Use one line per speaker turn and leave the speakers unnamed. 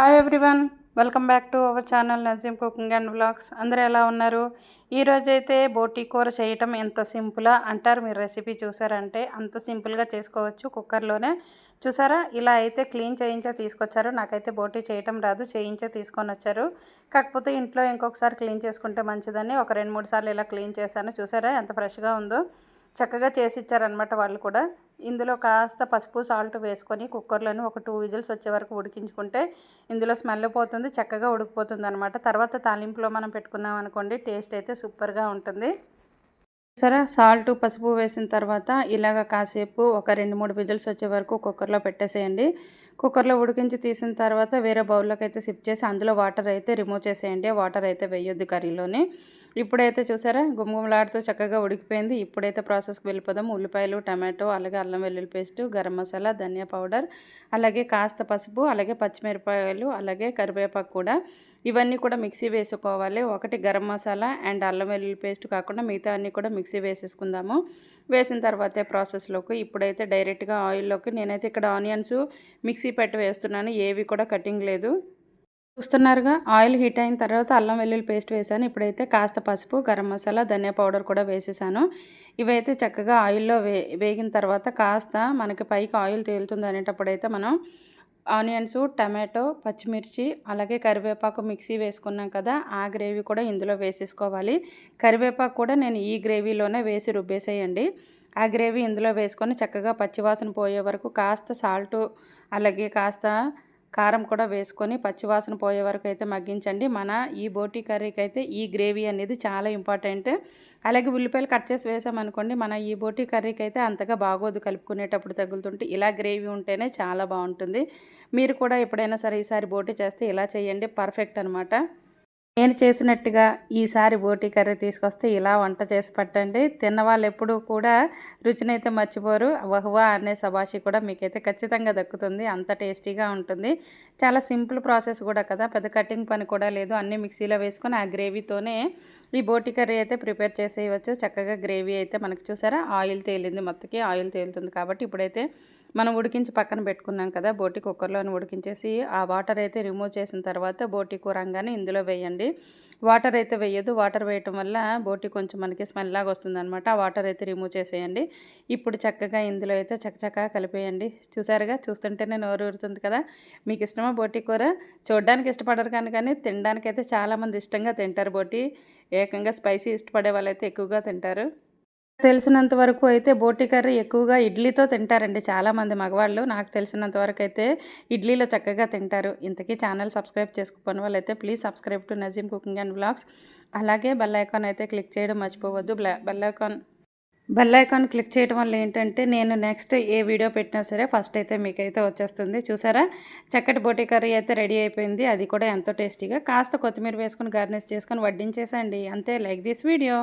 Hi everyone welcome back to our channel Nazeem cooking and blogs అందరూ ఎలా ఉన్నారు? ఈరోజు అయితే బోటీ కూర చేయటం ఎంత సింపులా అంటారు? మీరు రెసిపీ చూసారంటే అంత సింపుల్గా చేసుకోవచ్చు కుక్కర్లోనే. చూసారా? ఇలా అయితే క్లీన్ చేయించే తీసుకొచ్చారు. నాకైతే బోటీ చేయటం రాదు చేయించే తీసుకొని వచ్చారు. కాకపోతే ఇంట్లో ఇంకొకసారి క్లీన్ చేసుకుంటే మంచిదని ఒక రెండు మూడు సార్లు ఇలా క్లీన్ చేశాను. చూసారా? ఎంత ఫ్రెష్గా ఉందో. చక్కగా చేసి ఇచ్చారనమాట వాళ్ళు కూడా. ఇందులో కాస్త పసుపు సాల్ట్ వేసుకొని కుక్కర్లోని ఒక టూ విజిల్స్ వచ్చే వరకు ఉడికించుకుంటే ఇందులో స్మెల్ పోతుంది చక్కగా ఉడికిపోతుంది అనమాట తర్వాత తాలింపులో మనం పెట్టుకున్నాం అనుకోండి టేస్ట్ అయితే సూపర్గా ఉంటుంది. సరే సాల్ట్ పసుపు వేసిన తర్వాత ఇలాగ కాసేపు ఒక రెండు మూడు విజిల్స్ వచ్చే వరకు కుక్కర్లో పెట్టేసేయండి. కుక్కర్లో ఉడికించి తీసిన తర్వాత వేరే బౌల్లోకి అయితే సిప్ చేసి అందులో వాటర్ అయితే రిమూవ్ చేసేయండి. వాటర్ అయితే వేయొద్దు కర్రీలోని. ఇప్పుడైతే చూసారా? గుమగుమలాడుతూ చక్కగా ఉడికిపోయింది. ఇప్పుడైతే ప్రాసెస్కి వెళ్ళిపోదాం. ఉల్లిపాయలు టమాటో అలాగే అల్లం వెల్లుల్లి పేస్ట్ గరం మసాలా ధనియా పౌడర్ అలాగే కాస్త పసుపు అలాగే పచ్చిమిరపకాయలు అలాగే కరివేపాకు కూడా. ఇవన్నీ కూడా మిక్సీ వేసుకోవాలి. ఒకటి గరం మసాలా అండ్ అల్లం వెల్లుల్లి పేస్ట్ కాకుండా మిగతా అన్నీ కూడా మిక్సీ వేసేసుకుందాము. వేసిన తర్వాతే ప్రాసెస్లోకి. ఇప్పుడైతే డైరెక్ట్గా ఆయిల్లోకి నేనైతే ఇక్కడ ఆనియన్స్ మిక్సీ పెట్టి వేస్తున్నాను. ఏవి కూడా కటింగ్ లేదు. చూస్తున్నారుగా ఆయిల్ హీట్ అయిన తర్వాత అల్లం వెల్లుల్లి పేస్ట్ వేసాను ఇప్పుడైతే కాస్త పసుపు గరం మసాలా ధనియా పౌడర్ కూడా వేసేసాను. ఇవైతే చక్కగా ఆయిల్లో వే వేగిన తర్వాత కాస్త మనకి పైకి ఆయిల్ తేలుతుంది అనేటప్పుడైతే మనం ఆనియన్స్ టమాటో పచ్చిమిర్చి అలాగే కరివేపాకు మిక్సీ వేసుకున్నాం కదా ఆ గ్రేవీ కూడా ఇందులో వేసేసుకోవాలి. కరివేపాకు కూడా నేను ఈ గ్రేవీలోనే వేసి రుబ్బేసేయండి. ఆ గ్రేవీ ఇందులో వేసుకొని చక్కగా పచ్చివాసన పోయే వరకు కాస్త సాల్టు అలాగే కాస్త కారం కూడా వేసుకొని పచ్చివాసన పోయే వరకు అయితే మగ్గించండి. మన ఈ బోటీ కర్రీకి అయితే ఈ గ్రేవీ అనేది చాలా ఇంపార్టెంట్. అలాగే ఉల్లిపాయలు కట్ చేసి వేసామనుకోండి మన ఈ బోటీ కర్రీకి అయితే అంతగా బాగోదు. కలుపుకునేటప్పుడు తగులుతుంటే ఇలా గ్రేవీ ఉంటేనే చాలా బాగుంటుంది. మీరు కూడా ఎప్పుడైనా సరే ఈసారి బోటీ చేస్తే ఇలా చేయండి. పర్ఫెక్ట్ అనమాట నేను చేసినట్టుగా ఈసారి బోటీ కర్రీ తీసుకొస్తే ఇలా వంట చేసి పట్టండి. తిన్నవాళ్ళు ఎప్పుడూ కూడా రుచినైతే మర్చిపోరు. వహువా అనే సభాషి కూడా మీకైతే ఖచ్చితంగా దక్కుతుంది. అంత టేస్టీగా ఉంటుంది. చాలా సింపుల్ ప్రాసెస్ కూడా కదా. పెద్ద కటింగ్ పని కూడా లేదు. అన్నీ మిక్సీలో వేసుకొని ఆ గ్రేవీతోనే ఈ బోటి కర్రీ అయితే ప్రిపేర్ చేసేయవచ్చు. చక్కగా గ్రేవీ అయితే మనకు చూసారా? ఆయిల్ తేలింది మొత్తకి. ఆయిల్ తేలుతుంది కాబట్టి ఇప్పుడైతే మనం ఉడికించి పక్కన పెట్టుకున్నాం కదా. బోటి కుక్కర్లోని ఉడికించేసి ఆ వాటర్ అయితే రిమూవ్ చేసిన తర్వాత బోటి కూరంగానే ఇందులో వేయండి. వాటర్ అయితే వేయదు వాటర్ వేయటం వల్ల బోటి కొంచెం మనకి స్మెల్ లాగా వస్తుంది అనమాట ఆ వాటర్ అయితే రిమూవ్ చేసేయండి. ఇప్పుడు చక్కగా ఇందులో అయితే చక్కచక్కగా కలిపేయండి. చూసారుగా? చూస్తుంటేనే నోరు ఊరుతుంది కదా? మీకు ఇష్టమా బోటి కూర? చూడడానికి ఇష్టపడరు కానీ కానీ తినడానికి అయితే చాలామంది ఇష్టంగా తింటారు బోటి. ఏకంగా స్పైసీ ఇష్టపడే వాళ్ళైతే ఎక్కువగా తింటారు. తెలిసినంత వరకు అయితే బోటి కర్రీ ఎక్కువగా ఇడ్లీతో తింటారండి చాలామంది మగవాళ్ళు. నాకు తెలిసినంత వరకు అయితే ఇడ్లీలో చక్కగా తింటారు. ఇంతకీ ఛానల్ సబ్స్క్రైబ్ చేసుకుపోయిన వాళ్ళైతే please subscribe to Nazeem cooking and blogs. అలాగే బెల్ ఐకాన్ అయితే క్లిక్ చేయడం మర్చిపోవద్దు. Bell icon bell icon click చేయడం వల్ల ఏంటంటే నేను నెక్స్ట్ ఏ వీడియో పెట్టినా సరే ఫస్ట్ అయితే మీకైతే వచ్చేస్తుంది. చూసారా? చక్కటి బోటి కర్రీ అయితే రెడీ అయిపోయింది. అది కూడా ఎంతో టేస్టీగా కాస్త కొత్తిమీర వేసుకొని గార్నిష్ చేసుకొని వడ్డించేసండి. అంతే. Like this video.